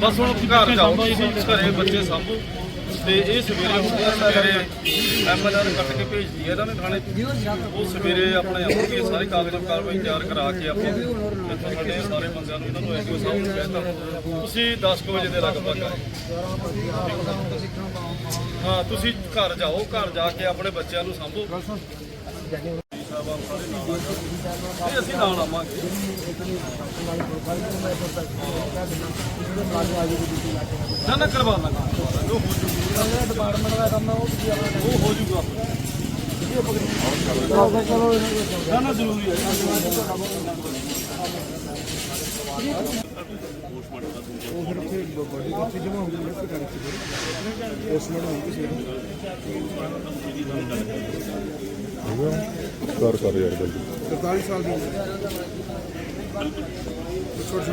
ਬਸ ਹੁਣ ਘਰ ਜਾਓ ਘਰੇ ਬੱਚੇ ਸਭ। ਤੇ ਇਹ ਸਵੇਰੇ ਹੁੰਦੇ ਸਵੇਰੇ ਐਮਐਲਆਰ ਕੱਟ ਕੇ ਭੇਜਦੀ ਹੈ ਇਹਨਾਂ ਨੇ ਥਾਣੇ ਉਹ ਸਵੇਰੇ ਆਪਣੇ ਆਉਣਗੇ ਸਾਰੇ ਕਾਗਜ਼ ਕਾਰਵਾਈ ਤਿਆਰ ਕਰਾ ਕੇ ਆਪਾਂ ਇੱਥੋਂ ਸਾਡੇ ਸਾਰੇ ਬੰਦਿਆਂ ਨੂੰ ਇਹਨਾਂ ਨੂੰ ਐਸਡੀਓ ਸਾਹਿਬ ਨੂੰ ਕਹਿਤਾ ਤੁਸੀਂ 10 ਵਜੇ ਦੇ ਲਗਭਗ ਹਾਂ, ਤੁਸੀਂ ਘਰ ਜਾਓ, ਘਰ ਜਾ ਕੇ ਆਪਣੇ ਬੱਚਿਆਂ ਨੂੰ ਸਾਂਭੋ। ਇਹ ਅਸੀਂ ਨਾਲ ਆਵਾਂਗੇ। ਨਾ ਨਾ, ਕਰਵਾ ਦਾਂਗਾ। ਹੋ ਜੂਗਾ ਡਿਪਾਰਟਮੈਂਟ ਦਾ ਕੰਮ ਹੈ ਉਹ ਹੋ ਜੂਗਾ ਨਾ ਨਾ ਜ਼ਰੂਰੀ ਹੈ ਕਰ ਕਰ ਯਾਰ ਜਲਦੀ 43 ਸਾਲ ਦੀ ਉਮਰ ਛੋਟੇ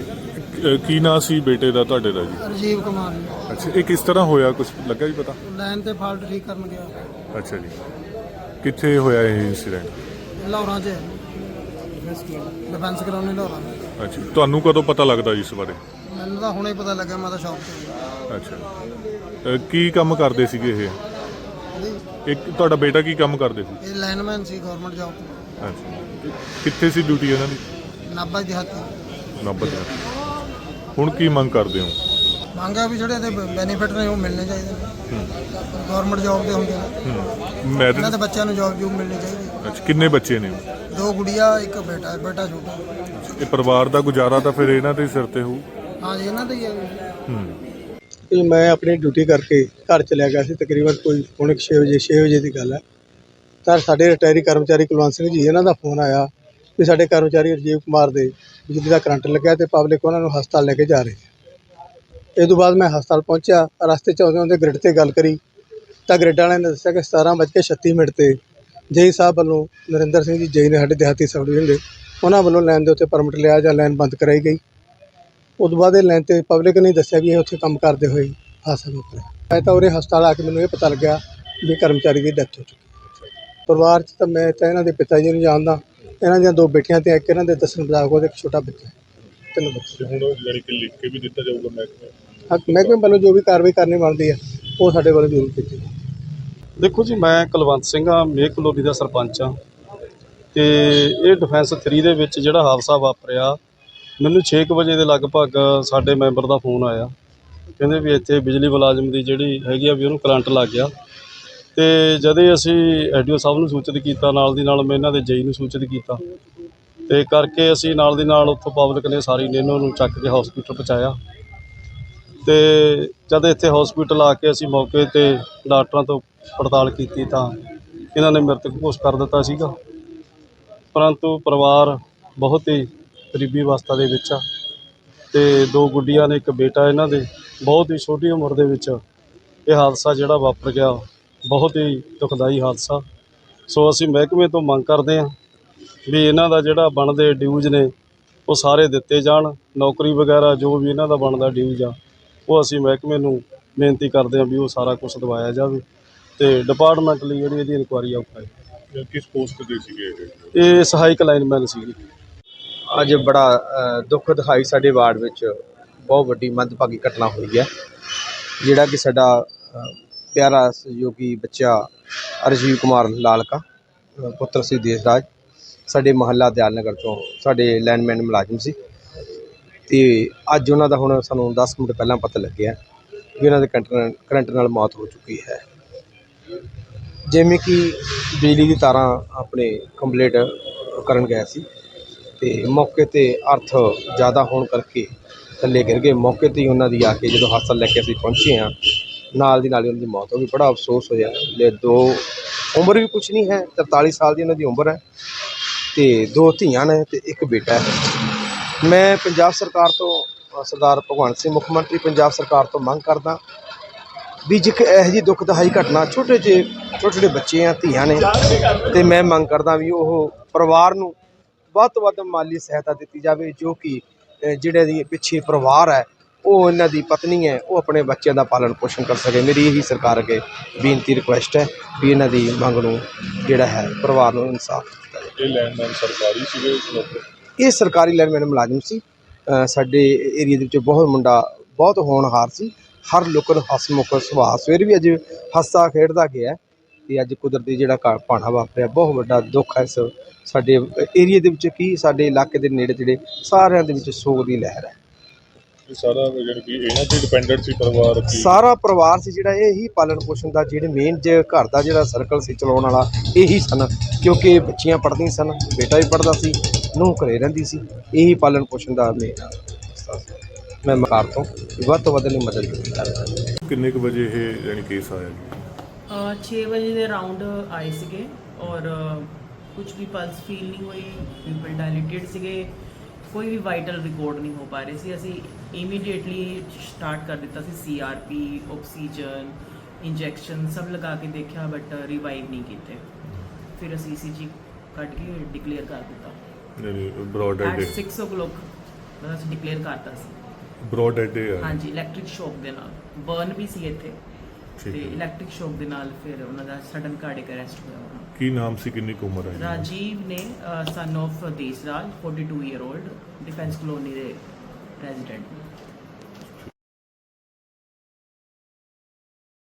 ਅਹ ਕੀ ਨਾਂ ਸੀ ਬੇਟੇ ਦਾ ਤੁਹਾਡੇ ਦਾ ਜੀ? ਰਜੀਵ ਕੁਮਾਰ ਜੀ। ਅੱਛਾ ਇਹ ਕਿਸ ਤਰ੍ਹਾਂ ਹੋਇਆ? ਕੁਝ ਲੱਗਾ ਜੀ ਪਤਾ? ਲਾਈਨ ਤੇ ਫਾਲਟ ਠੀਕ ਕਰਨ ਗਿਆ। ਅੱਛਾ ਜੀ। ਕਿੱਥੇ ਹੋਇਆ ਇਹ ਇਨਸੀਡੈਂਟ ਲਾਹੌਰਾਂ 'ਚ। ਡਿਫੈਂਸ ਕਰਾਉਣੀ ਲਾਹੌਰਾਂ ਅੱਛਾ ਤੁਹਾਨੂੰ ਕਦੋਂ ਪਤਾ ਲੱਗਦਾ ਜੀ ਇਸ ਬਾਰੇ? ਮੈਨੂੰ ਤਾਂ ਹੁਣੇ ਪਤਾ ਲੱਗਾ ਮੈਂ ਤਾਂ ਸ਼ੌਪ ਤੇ ਅੱਛਾ। ਅਹ ਕੀ ਕੰਮ ਕਰਦੇ ਸੀਗੇ ਇਹ? ਸੀ ਇੱਕ ਤੁਹਾਡਾ ਬੇਟਾ ਕੀ ਕੰਮ ਕਰਦੇ ਸੀ? ਇਹ ਲਾਈਨਮੈਨ ਸੀ ਗਵਰਨਮੈਂਟ ਜੌਬ ਤੇ। ਅੱਛਾ। ਕਿੱਥੇ ਸੀ ਡਿਊਟੀ ਇਹਨਾਂ ਦੀ? ਨਾਭਾ ਦਿਹਾਤੀ ਨੰਬਰ ਹੁਣ ਕੀ ਮੰਗ ਕਰਦੇ ਹੋ? ਮੰਗਾ ਵੀ ਜਿਹੜੇ ਇਹਦੇ ਬੈਨੀਫਿਟ ਨੇ ਉਹ ਮਿਲਣੇ ਚਾਹੀਦੇ ਨੇ। ਗਵਰਨਮੈਂਟ ਜੌਬ ਦੇ ਹੁੰਦੇ ਨੇ। ਮੈਰਿਜ ਇਹਨਾਂ ਦੇ ਬੱਚਿਆਂ ਨੂੰ ਜੌਬ ਜੂਬ ਮਿਲਣੀ ਚਾਹੀਦੀ। ਅੱਛਾ ਕਿੰਨੇ ਬੱਚੇ ਨੇ? ਦੋ ਗੁੜੀਆ ਇੱਕ ਬੇਟਾ ਬੇਟਾ ਛੋਟਾ। ਇਹ ਪਰਿਵਾਰ ਦਾ ਗੁਜ਼ਾਰਾ ਤਾਂ ਫਿਰ ਇਹਨਾਂ ਦੇ ਸਿਰ ਤੇ ਹੋਊ। ਹਾਂ ਜੀ ਇਹਨਾਂ ਦਾ ਹੀ ਹੈ ਹੂੰ। ਇਹ ਮੈਂ ਆਪਣੀ ਡਿਊਟੀ ਕਰਕੇ ਘਰ ਚਲਿਆ ਗਿਆ ਸੀ ਤਕਰੀਬਨ ਕੋਈ 6 ਵਜੇ 6 ਵਜੇ ਦੀ ਗੱਲ ਹੈ। ਤਾਂ ਸਾਡੇ ਰਿਟਾਇਰੀ ਕਰਮਚਾਰੀ ਕੁਲਵੰਤ ਸਿੰਘ ਜੀ ਇਹਨਾਂ ਦਾ ਫੋਨ ਆਇਆ। ਕਿ ਸਾਡੇ ਕਰਮਚਾਰੀ ਰਜੀਵ ਕੁਮਾਰ ਦੇ ਬਿਜਲੀ ਦਾ ਕਰੰਟ ਲੱਗਿਆ ਤੇ ਪਬਲਿਕ ਉਹਨਾਂ ਨੂੰ ਹਸਪਤਾਲ ਲੈ ਕੇ ਜਾ ਰਹੀ ਹੈ ਇਹ ਤੋਂ ਬਾਅਦ ਮੈਂ ਹਸਪਤਾਲ ਪਹੁੰਚਿਆ, ਰਸਤੇ 'ਚ ਆਉਂਦੇ ਆਉਂਦੇ ਗ੍ਰਿਡ ਤੇ ਗੱਲ ਕਰੀ ਤਾਂ ਗ੍ਰਿਡ ਵਾਲਿਆਂ ਨੇ ਦੱਸਿਆ ਕਿ 17:36 ਮਿੰਟ ਤੇ ਜੇਈ ਸਾਹਿਬ ਵੱਲੋਂ ਨਰਿੰਦਰ ਸਿੰਘ ਜੀ, ਜੇਈ ਨੇ ਸਾਡੇ ਦਿਹਾਤੀ ਸਬ ਡਿਵੀਜ਼ਨ ਦੇ, ਉਹਨਾਂ ਵੱਲੋਂ ਲਾਈਨ ਦੇ ਉੱਤੇ ਪਰਮਿਟ ਲਿਆ ਜਾਂ ਲਾਈਨ ਬੰਦ ਕਰਾਈ ਗਈ। ਉਦੋਂ ਬਾਅਦ ਇਹ ਲਾਈਨ ਤੇ ਪਬਲਿਕ ਨੇ ਦੱਸਿਆ ਵੀ ਇਹ ਉੱਥੇ ਕੰਮ ਕਰਦੇ ਹੋਏ ਹਾਦਸਾ ਵਾਪਰਿਆ ਮੈਂ ਤਾਂ ਉਰੇ ਹਸਪਤਾਲ ਆ ਕੇ ਮੈਨੂੰ ਇਹ ਪਤਾ ਲੱਗਿਆ ਵੀ ਕਰਮਚਾਰੀ ਦੀ ਡੈਥ ਹੋ ਚੁੱਕੀ ਪਰਿਵਾਰ 'ਚ ਤਾਂ ਮੈਂ ਤਾਂ ਇਹਨਾਂ ਦੇ ਪਿਤਾ ਜੀ ਨੂੰ ਜਾਣਦਾ। ਇਹਨਾਂ ਦੀਆਂ ਦੋ ਬੇਟੀਆਂ ਤੇ ਇੱਕ ਇਹਨਾਂ ਦੇ ਦੱਸਣ ਮੁਤਾਬਕ ਉਹਦੇ ਇੱਕ ਛੋਟਾ ਬੱਚਾ ਹੈ। ਤਿੰਨ ਬੱਚੇ। ਹੁਣ ਯਾਨੀ ਕਿ ਲਿਖ ਕੇ ਵੀ ਦਿੱਤਾ ਜਾਊਗਾ ਮਹਿਕਮੇ ਹਾਂ ਮਹਿਕਮੇ ਵੱਲੋਂ ਜੋ ਵੀ ਕਾਰਵਾਈ ਕਰਨੀ ਬਣਦੀ ਹੈ ਉਹ ਸਾਡੇ ਵੱਲੋਂ ਜ਼ਰੂਰ ਕੀਤੀ ਜਾਵੇ। ਦੇਖੋ ਜੀ ਮੈਂ ਕੁਲਵੰਤ ਸਿੰਘ ਆ ਮੇਕ ਕਲੋਨੀ ਦਾ ਸਰਪੰਚ ਆ। ਤੇ ਇਹ ਡਿਫੈਂਸ 3 ਦੇ ਵਿੱਚ ਜਿਹੜਾ ਹਾਦਸਾ ਵਾਪਰਿਆ ਮੈਨੂੰ 6 ਕੁ ਵਜੇ ਦੇ ਲਗਭਗ ਸਾਡੇ ਮੈਂਬਰ ਦਾ ਫੋਨ ਆਇਆ। ਕਹਿੰਦੇ ਵੀ ਇੱਥੇ ਬਿਜਲੀ ਮੁਲਾਜ਼ਮ ਦੀ ਜਿਹੜੀ ਹੈਗੀ ਆ ਵੀ ਉਹਨੂੰ ਕਰੰਟ ਲੱਗ ਗਿਆ। ਤੇ ਜਦੇ ਅਸੀਂ ਐਡੀਓ ਸਾਹਿਬ ਨੂੰ ਸੂਚਿਤ ਕੀਤਾ, ਨਾਲ ਦੀ ਨਾਲ ਮੈਂ ਇਹਨਾਂ ਦੇ ਜਈ ਨੂੰ ਸੂਚਿਤ ਕੀਤਾ, ਤੇ ਕਰਕੇ ਅਸੀਂ ਨਾਲ ਦੀ ਨਾਲ ਉੱਥੋਂ ਪਬਲਿਕ ਨੇ ਸਾਰੀ ਨੇ ਇਹਨਾਂ ਨੂੰ ਚੱਕ ਕੇ ਹਸਪੀਟਲ ਪਹੁੰਚਾਇਆ। ਤੇ ਜਦ ਇੱਥੇ ਹਸਪੀਟਲ ਆ ਕੇ ਅਸੀਂ ਮੌਕੇ ਤੇ ਡਾਕਟਰਾਂ ਤੋਂ ਪੜਤਾਲ ਕੀਤੀ ਤਾਂ ਇਹਨਾਂ ਨੇ ਮ੍ਰਿਤਕ ਘੋਸ਼ਿਤ ਕਰ ਦਿੱਤਾ ਸੀਗਾ। ਪਰੰਤੂ ਪਰਿਵਾਰ ਬਹੁਤ ਹੀ ਗਰੀਬੀ ਅਵਸਥਾ ਦੇ ਵਿੱਚ ਆ ਤੇ ਦੋ ਗੁੱਡੀਆਂ ਨੇ ਇੱਕ ਬੇਟਾ ਇਹਨਾਂ ਦੇ, ਬਹੁਤ ਹੀ ਛੋਟੀ ਉਮਰ ਦੇ ਵਿੱਚ ਇਹ ਹਾਦਸਾ ਜਿਹੜਾ ਵਾਪਰ ਗਿਆ। ਬਹੁਤ ਹੀ ਦੁਖਦਾਈ ਹਾਦਸਾ। ਸੋ ਅਸੀਂ ਮਹਿਕਮੇ ਤੋਂ ਮੰਗ ਕਰਦੇ ਹਾਂ ਵੀ ਇਹਨਾਂ ਦਾ ਜਿਹੜਾ ਬਣਦੇ ਡਿਊਜ਼ ਨੇ ਉਹ ਸਾਰੇ ਦਿੱਤੇ ਜਾਣ। ਨੌਕਰੀ ਵਗੈਰਾ ਜੋ ਵੀ ਇਹਨਾਂ ਦਾ ਬਣਦਾ ਡਿਊਜ਼ ਆ ਉਹ ਅਸੀਂ ਮਹਿਕਮੇ ਨੂੰ ਬੇਨਤੀ ਕਰਦੇ ਹਾਂ ਵੀ ਉਹ ਸਾਰਾ ਕੁਝ ਦਵਾਇਆ ਜਾਵੇ ਤੇ ਡਿਪਾਰਟਮੈਂਟ ਲਈ ਜਿਹੜੀ ਇਹਦੀ ਇਨਕੁਆਇਰੀ ਆਉ ਕਿਸ ਪੋਸਟ ਤੇ ਸੀਗੇ ਇਹ? ਇਹ ਸਹਾਇਕ ਲਾਈਨਮੈਨ ਸੀਗੀ। ਅੱਜ ਬੜਾ ਦੁੱਖ ਦਿਖਾਈ ਸਾਡੇ ਵਾਰਡ ਵਿੱਚ। ਬਹੁਤ ਵੱਡੀ ਮੰਦਭਾਗੀ ਘਟਨਾ ਹੋਈ ਹੈ। ਜਿਹੜਾ ਕਿ ਸਾਡਾ ਪਿਆਰਾ ਸਹਿਯੋਗੀ ਬੱਚਾ ਅਰਜੀਵ ਕੁਮਾਰ ਲਾਲਕਾ, ਪੁੱਤਰ ਸੀ ਦੇਸਰਾਜ ਸਾਡੇ ਮਹੱਲਾ ਦਿਆਲਨਗਰ ਤੋਂ ਸਾਡੇ ਲੈਂਡਮੈਨ ਮੁਲਾਜ਼ਮ ਸੀ। ਤੇ ਅੱਜ ਉਹਨਾਂ ਦਾ ਹੁਣ ਸਾਨੂੰ 10 ਮਿੰਟ ਪਹਿਲਾਂ ਪਤਾ ਲੱਗਿਆ ਵੀ ਉਹਨਾਂ ਦੇ ਕਰੰਟ ਕਰੰਟ ਨਾਲ ਮੌਤ ਹੋ ਚੁੱਕੀ ਹੈ। ਜਿਵੇਂ ਕਿ ਬਿਜਲੀ ਦੀ ਤਾਰਾਂ ਆਪਣੇ ਕੰਪਲੀਟ ਕਰਨ ਗਏ ਸੀ ਤੇ ਮੌਕੇ ਤੇ ਅਰਥ ਜ਼ਿਆਦਾ ਹੋਣ ਕਰਕੇ ਥੱਲੇ ਗਿਰ ਗਏ। ਮੌਕੇ ਤੇ ਹੀ ਉਹਨਾਂ ਦੀ ਆ ਕੇ ਜਦੋਂ ਹਸਪਤਾਲ ਲੈ ਕੇ ਅਸੀਂ ਪਹੁੰਚੇ ਹਾਂ ਨਾਲ ਦੀ ਨਾਲ ਹੀ ਉਹਨਾਂ ਦੀ ਮੌਤ ਹੋ ਗਈ। ਬੜਾ ਅਫਸੋਸ ਹੋਇਆ। ਲੈ ਦੋ ਉਮਰ ਵੀ ਕੁਝ ਨਹੀਂ ਹੈ 43 ਸਾਲ ਦੀ ਉਹਨਾਂ ਦੀ ਉਮਰ ਹੈ ਤੇ ਦੋ ਧੀਆਂ ਨੇ ਤੇ ਇੱਕ ਬੇਟਾ ਹੈ। ਮੈਂ ਪੰਜਾਬ ਸਰਕਾਰ ਤੋਂ ਸਰਦਾਰ ਭਗਵੰਤ ਸਿੰਘ, ਮੁੱਖ ਮੰਤਰੀ ਪੰਜਾਬ ਸਰਕਾਰ ਤੋਂ ਮੰਗ ਕਰਦਾ ਵੀ ਜੇ ਕਿ ਇਹੋ ਜਿਹੀ ਦੁਖਦਾਈ ਘਟਨਾ ਛੋਟੇ ਜਿਹੇ, ਛੋਟੇ ਛੋਟੇ ਬੱਚੇ ਆ ਧੀਆਂ ਨੇ ਤੇ ਮੈਂ ਮੰਗ ਕਰਦਾ ਵੀ ਉਹ ਪਰਿਵਾਰ ਨੂੰ ਵੱਧ ਤੋਂ ਵੱਧ ਮਾਲੀ ਸਹਾਇਤਾ ਦਿੱਤੀ ਜਾਵੇ ਜੋ ਕਿ ਜਿਹੜੇ ਦੀ ਪਿੱਛੇ ਪਰਿਵਾਰ ਹੈ ਉਹ ਇਹਨਾਂ ਦੀ ਪਤਨੀ ਹੈ ਉਹ ਆਪਣੇ ਬੱਚਿਆਂ ਦਾ ਪਾਲਣ ਪੋਸ਼ਣ ਕਰ ਸਕੇ। ਮੇਰੀ ਇਹੀ ਸਰਕਾਰ ਅੱਗੇ ਬੇਨਤੀ ਰਿਕੁਐਸਟ ਹੈ ਵੀ ਇਹਨਾਂ ਦੀ ਮੰਗ ਨੂੰ ਜਿਹੜਾ ਹੈ ਪਰਿਵਾਰ ਨੂੰ ਇਨਸਾਫ ਦਿੱਤਾ ਜਾਵੇ। ਇਹ ਲੈਂਡਮਾਈਨ ਸਰਕਾਰੀ ਸੀਗੇ ਇਹ ਸਰਕਾਰੀ ਲਾਈਨਮੈਨ ਮੁਲਾਜ਼ਮ ਸੀ। ਸਾਡੇ ਏਰੀਆ ਦੇ ਵਿੱਚ ਬਹੁਤ ਮੁੰਡਾ ਬਹੁਤ ਹੋਣਹਾਰ ਸੀ। ਹਰ ਲੋਕਾਂ ਨੂੰ ਹਸਮੁਖ ਸੁਭਾਅ ਸਵੇਰ ਵੀ ਅੱਜ ਹੱਸਾ ਖੇਡਦਾ ਗਿਆ ਤੇ ਅੱਜ ਕੁਦਰਤੀ ਜਿਹੜਾ ਭਾਣਾ ਵਾਪਰਿਆ ਬਹੁਤ ਵੱਡਾ ਦੁੱਖ ਹੈ ਸਾਡੇ ਏਰੀਆ ਦੇ ਵਿੱਚ ਕੀ ਸਾਡੇ ਇਲਾਕੇ ਦੇ ਨੇੜੇ ਤੇੜੇ ਸਾਰਿਆਂ ਦੇ ਵਿੱਚ ਸੋਗ ਦੀ ਲਹਿਰ ਹੈ। ਇਹ ਸਾਰਾ ਜਿਹੜੀ ਕਿ ਇਹਨਾਂ ਤੇ ਡਿਪੈਂਡੈਂਟ ਸੀ ਪਰਿਵਾਰ ਕੀ? ਸਾਰਾ ਪਰਿਵਾਰ ਸੀ ਜਿਹੜਾ ਇਹ ਹੀ ਪਾਲਣ ਪੋਸ਼ਣ ਦਾ ਜਿਹੜੇ ਮੇਨ ਜੇ ਘਰ ਦਾ ਜਿਹੜਾ ਸਰਕਲ ਸੀ ਚਲਾਉਣ ਵਾਲਾ ਇਹੀ ਸਨ। ਕਿਉਂਕਿ ਬੱਚੀਆਂ ਪੜ੍ਹਦੀਆਂ ਸਨ ਬੇਟਾ ਵੀ ਪੜ੍ਹਦਾ ਸੀ ਨੂੰਹ ਘਰੇ ਰਹਿੰਦੀ ਸੀ ਇਹੀ ਪਾਲਣ ਪੋਸ਼ਣ ਦਾ ਮੇਨ ਮੈਂ ਮਕਾਰ ਤੋਂ ਵੱਧ ਤੋਂ ਵੱਧ ਲਈ ਮਦਦ ਜਾਵੇ ਕਿੰਨੇ ਕੁ ਵਜੇ ਇਹ ਯਾਨੀ ਕੇਸ ਆਇਆ ਜੀ? ਅ, ਛੇ ਵਜੇ ਦੇ ਰਾਉਂਡ ਆਏ ਸੀਗੇ ਔਰ ਕੁਝ ਵੀ ਪਲਸ ਫੀਲ ਨਹੀਂ ਹੋਈ ਪੀਪਲ ਡਾਇਲੇਟਡ ਸੀਗੇ। ਕੋਈ ਵੀ ਵਾਈਟਲ ਰਿਕਾਰਡ ਨਹੀਂ ਹੋ ਪਾ ਰਹੇ ਸੀ। ਅਸੀਂ ਇਮੀਡੀਏਟਲੀ ਸਟਾਰਟ ਕਰ ਦਿੱਤਾ ਸੀ ਸੀਆਰਪੀ ਆਕਸੀਜਨ ਇੰਜੈਕਸ਼ਨ ਸਭ ਲਗਾ ਕੇ ਦੇਖਿਆ ਬਟ ਰਿਵਾਈਵ ਨਹੀਂ ਕੀਤੇ। ਫਿਰ ਅਸੀਂ ਈਸੀਜੀ ਕੱਢ ਕੇ ਡਿਕਲੇਅਰ ਕਰ ਦਿੱਤਾ। ਯਾਨੀ ਬ੍ਰੌਡ ਐਟ ਡੈਡ 6 o'clock ਮਤਲਬ ਅਸੀਂ ਡਿਕਲੇਅਰ ਕਰਤਾ ਸੀ। ਬ੍ਰੌਡ ਡੈਡ ਆ। ਹਾਂਜੀ ਇਲੈਕਟ੍ਰਿਕ ਸ਼ੌਕ ਦੇ ਨਾਲ। ਬਰਨ ਵੀ ਸੀ ਇੱਥੇ। ਤੇ ਇਲੈਕਟ੍ਰਿਕ ਸ਼ੌਕ ਦੇ ਨਾਲ ਫਿਰ ਉਹਨਾਂ ਦਾ ਸਡਨ ਕਾਰਡਿਕ ਅਰੈਸਟ ਹੋਇਆ। ਕੀ ਨਾਮ ਸੀ, ਕਿੰਨੀ ਕੁ ਉਮਰ ਹੈ ਜੀ? ਰਾਜੀਵ ਨੇ son of Desraj 42 year old defence colony ਦੇ ਰੈਜ਼ੀਡੈਂਟ